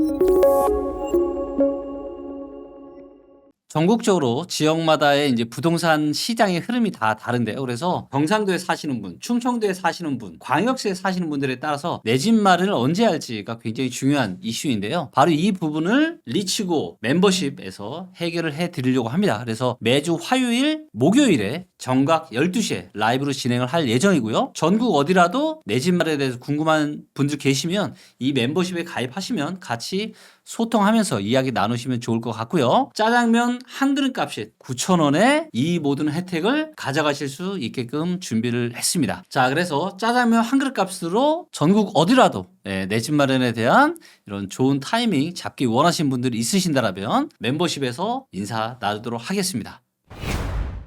you 전국적으로 지역마다의 이제 부동산 시장의 흐름이 다 다른데요. 그래서 경상도에 사시는 분, 충청도에 사시는 분, 광역시에 사시는 분들에 따라서 내 집 마련을 언제 할지가 굉장히 중요한 이슈인데요. 바로 이 부분을 리치고 멤버십에서 해결을 해 드리려고 합니다. 그래서 매주 화요일, 목요일에 정각 12시에 라이브로 진행을 할 예정이고요. 전국 어디라도 내 집 마련에 대해서 궁금한 분들 계시면 이 멤버십에 가입하시면 같이 소통하면서 이야기 나누시면 좋을 것 같고요. 짜장면 한 그릇 값이 9,000원에 이 모든 혜택을 가져가실 수 있게끔 준비를 했습니다. 자, 그래서 짜장면 한 그릇 값으로 전국 어디라도 네, 내집 마련에 대한 이런 좋은 타이밍 잡기 원하시는 분들이 있으신다라면 멤버십에서 인사 나누도록 하겠습니다.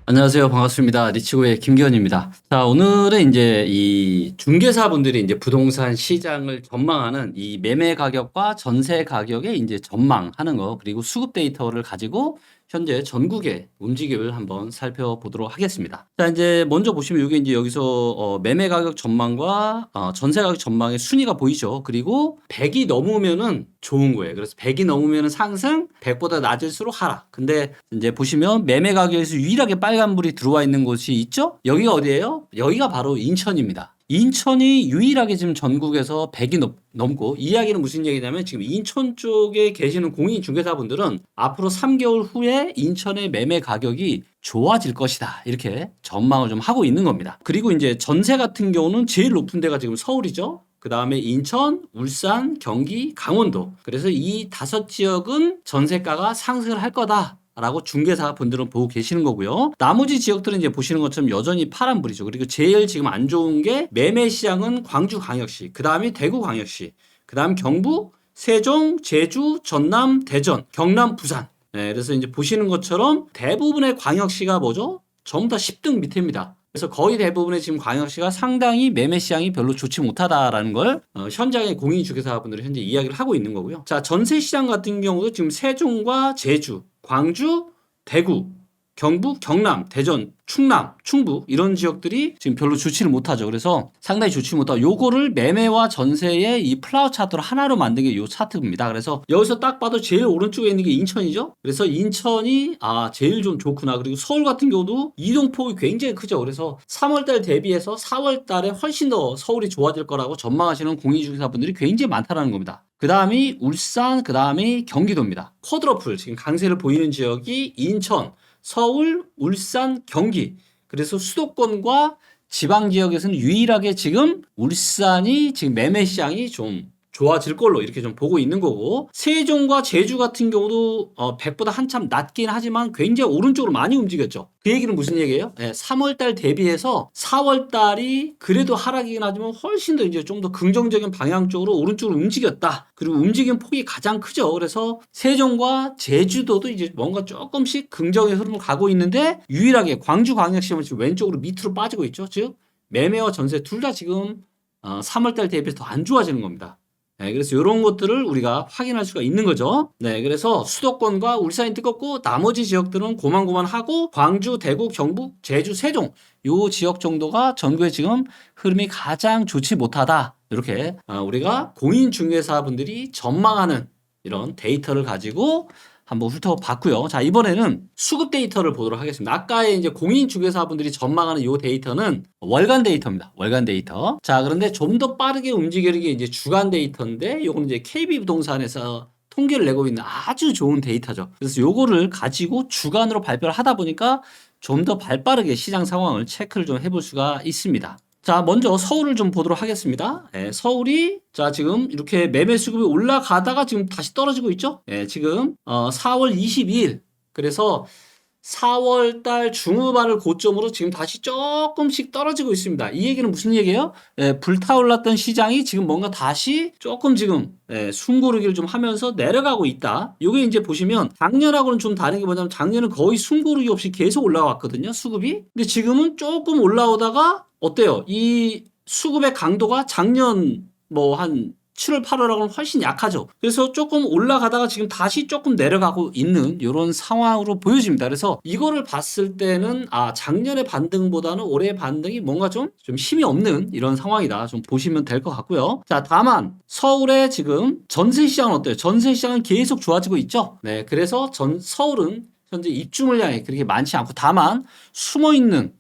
안녕하세요. 반갑습니다. 리치고의 김기현입니다. 자, 오늘은 이제 이 중개사분들이 이제 부동산 시장을 전망하는 이 매매 가격과 전세 가격의 이제 전망하는 거, 그리고 수급 데이터를 가지고 현재 전국의 움직임을 한번 살펴보도록 하겠습니다. 자, 이제 먼저 보시면 이게 이제 여기서 어, 매매 가격 전망과 어, 전세 가격 전망의 순위가 보이죠. 그리고 100이 넘으면은 좋은 거예요. 그래서 100이 넘으면 상승, 100보다 낮을수록 하락. 근데 이제 보시면 매매 가격에서 유일하게 빨간불이 들어와 있는 곳이 있죠? 여기가 어디예요? 여기가 바로 인천입니다. 인천이 유일하게 지금 전국에서 100이 넘, 넘고 이 이야기는 무슨 얘기냐면 지금 인천 쪽에 계시는 공인 중개사분들은 앞으로 3개월 후에 인천의 매매 가격이 좋아질 것이다. 이렇게 전망을 좀 하고 있는 겁니다. 그리고 이제 전세 같은 경우는 제일 높은 데가 지금 서울이죠. 그 다음에 인천, 울산, 경기, 강원도. 그래서 이 다섯 지역은 전세가가 상승을 할 거다. 라고 중개사 분들은 보고 계시는 거고요. 나머지 지역들은 이제 보시는 것처럼 여전히 파란불이죠. 그리고 제일 지금 안 좋은 게 매매 시장은 광주 광역시, 그 다음에 대구 광역시, 그 다음 경북, 세종, 제주, 전남, 대전, 경남, 부산. 네, 그래서 이제 보시는 것처럼 대부분의 광역시가 뭐죠? 전부 다 10등 밑입니다. 그래서 거의 대부분의 지금 광역시가 상당히 매매 시장이 별로 좋지 못하다라는 걸 어, 현장의 공인 주개사분들이 현재 이야기를 하고 있는 거고요. 자, 전세 시장 같은 경우도 지금 세종과 제주, 광주, 대구, 경북, 경남, 대전, 충남, 충북 이런 지역들이 지금 별로 좋지를 못하죠. 그래서 상당히 좋지 못하고 요거를 매매와 전세의 이 플라워 차트로 하나로 만든 게 요 차트입니다. 그래서 여기서 딱 봐도 제일 오른쪽에 있는 게 인천이죠. 그래서 인천이 아 제일 좀 좋구나. 그리고 서울 같은 경우도 이동폭이 굉장히 크죠. 그래서 3월달 대비해서 4월달에 훨씬 더 서울이 좋아질 거라고 전망하시는 공인중개사분들이 굉장히 많다는 겁니다. 그 다음이 울산, 그 다음이 경기도입니다. 쿼드러플 지금 강세를 보이는 지역이 인천, 서울, 울산, 경기. 그래서 수도권과 지방 지역에서는 유일하게 지금 울산이 지금 매매 시장이 좀 좋아질 걸로 이렇게 좀 보고 있는 거고 세종과 제주 같은 경우도 어 100보다 한참 낮긴 하지만 굉장히 오른쪽으로 많이 움직였죠. 그 얘기는 무슨 얘기예요? 네, 3월 달 대비해서 4월 달이 그래도 하락이긴 하지만 훨씬 더 이제 좀 더 긍정적인 방향 쪽으로 오른쪽으로 움직였다. 그리고 움직임 폭이 가장 크죠. 그래서 세종과 제주도도 이제 뭔가 조금씩 긍정의 흐름을 가고 있는데 유일하게 광주 광역시는 지금 왼쪽으로 밑으로 빠지고 있죠. 즉 매매와 전세 둘 다 지금 어 3월 달 대비해서 더 안 좋아지는 겁니다. 네, 그래서 이런 것들을 우리가 확인할 수가 있는 거죠. 네, 그래서 수도권과 울산이 뜨겁고 나머지 지역들은 고만고만하고 광주, 대구, 경북, 제주, 세종 요 지역 정도가 전국에 지금 흐름이 가장 좋지 못하다. 이렇게 아, 우리가 공인중개사분들이 전망하는 이런 데이터를 가지고 한번 훑어봤고요. 자, 이번에는 수급 데이터를 보도록 하겠습니다. 아까의 이제 공인 중개사분들이 전망하는 이 데이터는 월간 데이터입니다. 월간 데이터. 자, 그런데 좀 더 빠르게 움직이는 게 이제 주간 데이터인데, 이거는 이제 KB부동산에서 통계를 내고 있는 아주 좋은 데이터죠. 그래서 요거를 가지고 주간으로 발표를 하다 보니까 좀 더 발빠르게 시장 상황을 체크를 좀 해볼 수가 있습니다. 자, 먼저 서울을 좀 보도록 하겠습니다. 예, 서울이 자 지금 이렇게 매매 수급이 올라가다가 지금 다시 떨어지고 있죠. 예, 지금 어, 4월 22일 그래서 4월 달 중후반을 고점으로 지금 다시 조금씩 떨어지고 있습니다. 이 얘기는 무슨 얘기예요? 예, 불타올랐던 시장이 지금 뭔가 다시 조금 지금 예, 숨고르기를 좀 하면서 내려가고 있다. 이게 이제 보시면 작년하고는 좀 다른 게 뭐냐면 작년은 거의 숨고르기 없이 계속 올라왔거든요. 수급이. 근데 지금은 조금 올라오다가 어때요? 이 수급의 강도가 작년 뭐 한 7월, 8월하고는 훨씬 약하죠. 그래서 조금 올라가다가 지금 다시 조금 내려가고 있는 이런 상황으로 보여집니다. 그래서 이거를 봤을 때는 아 작년의 반등보다는 올해 반등이 뭔가 좀, 좀 힘이 없는 이런 상황이다. 좀 보시면 될 것 같고요. 자 다만 서울의 지금 전세 시장은 어때요? 전세 시장은 계속 좋아지고 있죠. 네, 그래서 전 서울은 현재 입주 물량이 그렇게 많지 않고 다만 숨어 있는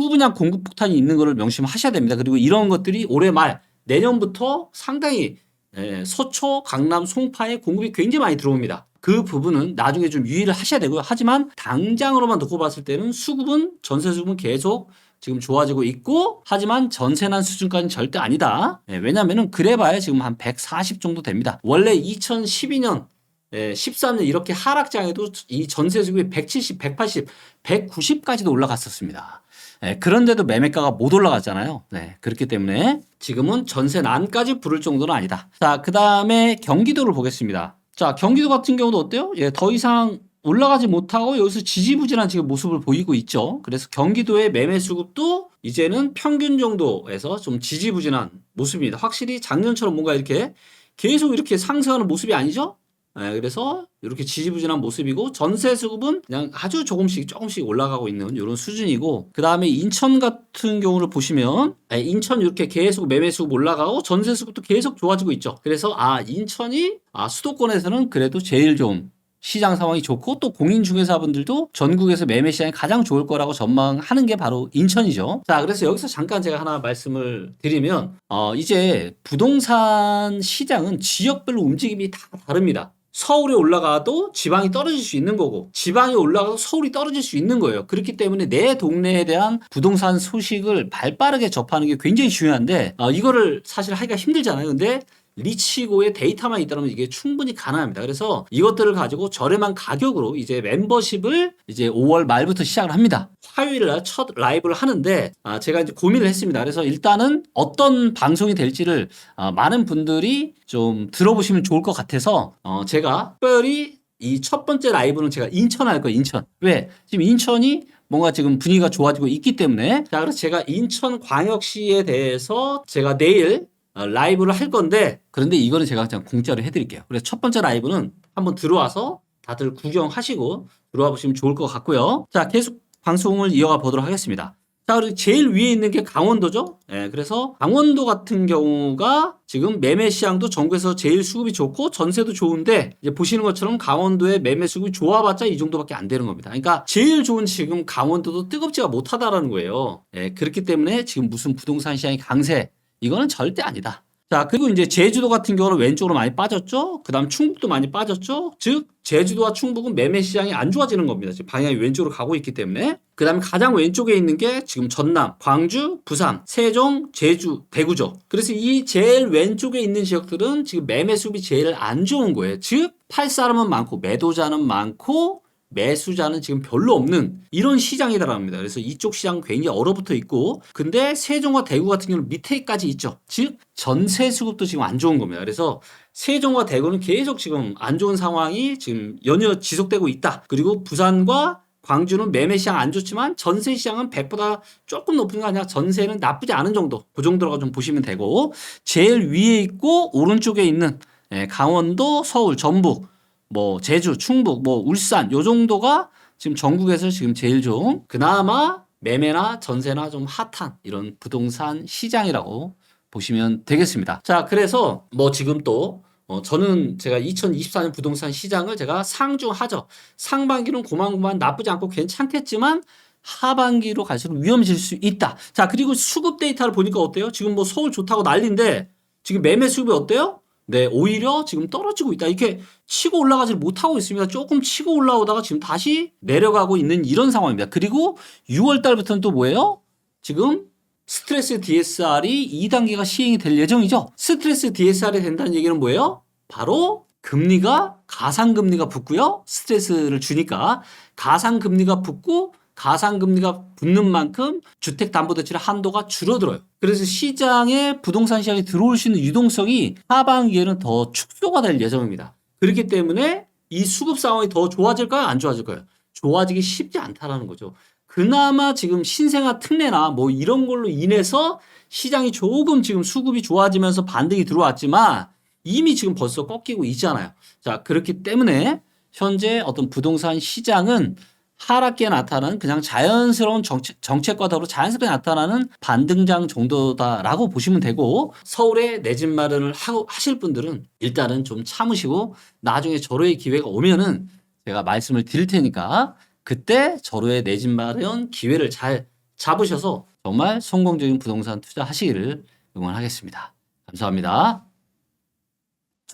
후분양 공급 폭탄이 있는 것을 명심하셔야 됩니다. 그리고 이런 것들이 올해 말 내년부터 상당히 예, 서초, 강남, 송파에 공급이 굉장히 많이 들어옵니다. 그 부분은 나중에 좀 유의를 하셔야 되고요. 하지만 당장으로만 놓고 봤을 때는 수급은 전세 수급은 계속 지금 좋아지고 있고 하지만 전세난 수준까지는 절대 아니다. 예, 왜냐하면 그래봐야 지금 한 140 정도 됩니다. 원래 2012년 예, 13년 이렇게 하락장에도 이 전세 수급이 170, 180, 190까지도 올라갔었습니다. 예, 그런데도 매매가가 못 올라갔잖아요. 네, 그렇기 때문에 지금은 전세 난까지 부를 정도는 아니다. 자, 그 다음에 경기도를 보겠습니다. 자, 경기도 같은 경우도 어때요? 예, 더 이상 올라가지 못하고 여기서 지지부진한 지금 모습을 보이고 있죠. 그래서 경기도의 매매 수급도 이제는 평균 정도에서 좀 지지부진한 모습입니다. 확실히 작년처럼 뭔가 이렇게 계속 이렇게 상승하는 모습이 아니죠? 예, 그래서 이렇게 지지부진한 모습이고 전세 수급은 그냥 아주 조금씩 조금씩 올라가고 있는 이런 수준이고 그 다음에 인천 같은 경우를 보시면 예, 인천 이렇게 계속 매매 수급 올라가고 전세 수급도 계속 좋아지고 있죠. 그래서 아 인천이 아 수도권에서는 그래도 제일 좀 시장 상황이 좋고 또 공인중개사분들도 전국에서 매매 시장이 가장 좋을 거라고 전망하는 게 바로 인천이죠. 자, 그래서 여기서 잠깐 제가 하나 말씀을 드리면 어, 이제 부동산 시장은 지역별로 움직임이 다 다릅니다. 서울에 올라가도 지방이 떨어질 수 있는 거고 지방이 올라가도 서울이 떨어질 수 있는 거예요. 그렇기 때문에 내 동네에 대한 부동산 소식을 발빠르게 접하는 게 굉장히 중요한데 어, 이거를 사실 하기가 힘들잖아요. 근데 리치고의 데이터만 있다면 이게 충분히 가능합니다. 그래서 이것들을 가지고 저렴한 가격으로 이제 멤버십을 이제 5월 말부터 시작을 합니다. 화요일 날 첫 라이브를 하는데 아, 제가 이제 고민을 했습니다. 그래서 일단은 어떤 방송이 될지를 아, 많은 분들이 좀 들어보시면 좋을 것 같아서 어, 제가 특별히 이 첫 번째 라이브는 제가 인천 할 거예요. 인천. 왜? 지금 인천이 뭔가 지금 분위기가 좋아지고 있기 때문에 자 그래서 제가 인천 광역시에 대해서 제가 내일 어, 라이브를 할 건데 그런데 이거는 제가 그냥 공짜로 해드릴게요. 그래서 첫 번째 라이브는 한번 들어와서 다들 구경하시고 들어와 보시면 좋을 것 같고요. 자 계속 방송을 이어가 보도록 하겠습니다. 자 그리고 제일 위에 있는 게 강원도죠. 예, 그래서 강원도 같은 경우가 지금 매매 시장도 전국에서 제일 수급이 좋고 전세도 좋은데 이제 보시는 것처럼 강원도의 매매 수급이 좋아봤자 이 정도밖에 안 되는 겁니다. 그러니까 제일 좋은 지금 강원도도 뜨겁지가 못하다라는 거예요. 예, 그렇기 때문에 지금 무슨 부동산 시장이 강세 이거는 절대 아니다. 자, 그리고 이제 제주도 같은 경우는 왼쪽으로 많이 빠졌죠. 그 다음 충북도 많이 빠졌죠. 즉, 제주도와 충북은 매매 시장이 안 좋아지는 겁니다. 지금 방향이 왼쪽으로 가고 있기 때문에. 그 다음에 가장 왼쪽에 있는 게 지금 전남, 광주, 부산, 세종, 제주, 대구죠. 그래서 이 제일 왼쪽에 있는 지역들은 지금 매매 수급이 제일 안 좋은 거예요. 즉, 팔 사람은 많고 매도자는 많고 매수자는 지금 별로 없는 이런 시장이다랍니다. 그래서 이쪽 시장 굉장히 얼어붙어 있고, 근데 세종과 대구 같은 경우는 밑에까지 있죠. 즉 전세 수급도 지금 안 좋은 겁니다. 그래서 세종과 대구는 계속 지금 안 좋은 상황이 지금 연이어 지속되고 있다. 그리고 부산과 광주는 매매 시장 안 좋지만 전세 시장은 100보다 조금 높은 거 아니라 전세는 나쁘지 않은 정도. 그 정도라고 좀 보시면 되고 제일 위에 있고 오른쪽에 있는 예, 강원도, 서울, 전북 뭐 제주, 충북, 뭐 울산 요 정도가 지금 전국에서 지금 제일 좋은 그나마 매매나 전세나 좀 핫한 이런 부동산 시장이라고 보시면 되겠습니다. 자, 그래서 뭐 지금 또 어, 저는 제가 2024년 부동산 시장을 제가 상중하죠. 상반기는 고만고만 나쁘지 않고 괜찮겠지만 하반기로 갈수록 위험해질 수 있다. 자, 그리고 수급 데이터를 보니까 어때요? 지금 뭐 서울 좋다고 난리인데 지금 매매 수급이 어때요? 네, 오히려 지금 떨어지고 있다. 이렇게 치고 올라가지 못하고 있습니다. 조금 치고 올라오다가 지금 다시 내려가고 있는 이런 상황입니다. 그리고 6월 달부터는 또 뭐예요? 지금 스트레스 DSR이 2단계가 시행이 될 예정이죠. 스트레스 DSR이 된다는 얘기는 뭐예요? 바로 금리가 가상금리가 붙고요. 스트레스를 주니까 가상금리가 붙고 가상금리가 붙는 만큼 주택담보대출의 한도가 줄어들어요. 그래서 시장에 부동산 시장에 들어올 수 있는 유동성이 하반기에는 더 축소가 될 예정입니다. 그렇기 때문에 이 수급 상황이 더 좋아질까요? 안 좋아질까요? 좋아지기 쉽지 않다라는 거죠. 그나마 지금 신생아 특례나 뭐 이런 걸로 인해서 시장이 조금 지금 수급이 좋아지면서 반등이 들어왔지만 이미 지금 벌써 꺾이고 있잖아요. 자, 그렇기 때문에 현재 어떤 부동산 시장은 하락기에 나타나는 그냥 자연스러운 정책, 정책과 더불어 자연스럽게 나타나는 반등장 정도다라고 보시면 되고 서울에 내 집 마련을 하고 하실 분들은 일단은 좀 참으시고 나중에 절호의 기회가 오면은 제가 말씀을 드릴 테니까 그때 절호의 내 집 마련 기회를 잘 잡으셔서 정말 성공적인 부동산 투자 하시기를 응원하겠습니다. 감사합니다.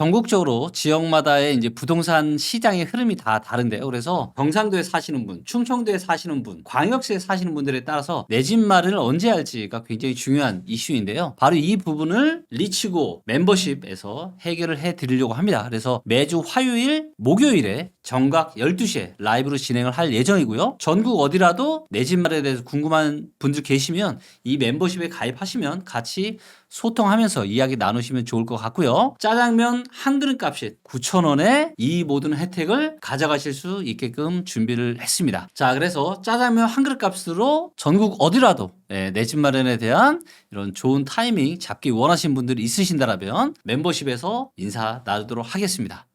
전국적으로 지역마다의 이제 부동산 시장의 흐름이 다 다른데요. 그래서 경상도에 사시는 분, 충청도에 사시는 분, 광역시에 사시는 분들에 따라서 내 집 마련을 언제 할지가 굉장히 중요한 이슈인데요. 바로 이 부분을 리치고 멤버십에서 해결을 해 드리려고 합니다. 그래서 매주 화요일, 목요일에 정각 12시에 라이브로 진행을 할 예정이고요. 전국 어디라도 내 집 마련에 대해서 궁금한 분들 계시면 이 멤버십에 가입하시면 같이 소통하면서 이야기 나누시면 좋을 것 같고요. 짜장면 한 그릇 값이 9,000원에 이 모든 혜택을 가져가실 수 있게끔 준비를 했습니다. 자, 그래서 짜장면 한 그릇 값으로 전국 어디라도 네, 내집 마련에 대한 이런 좋은 타이밍 잡기 원하시는 분들이 있으신다라면 멤버십에서 인사 나누도록 하겠습니다.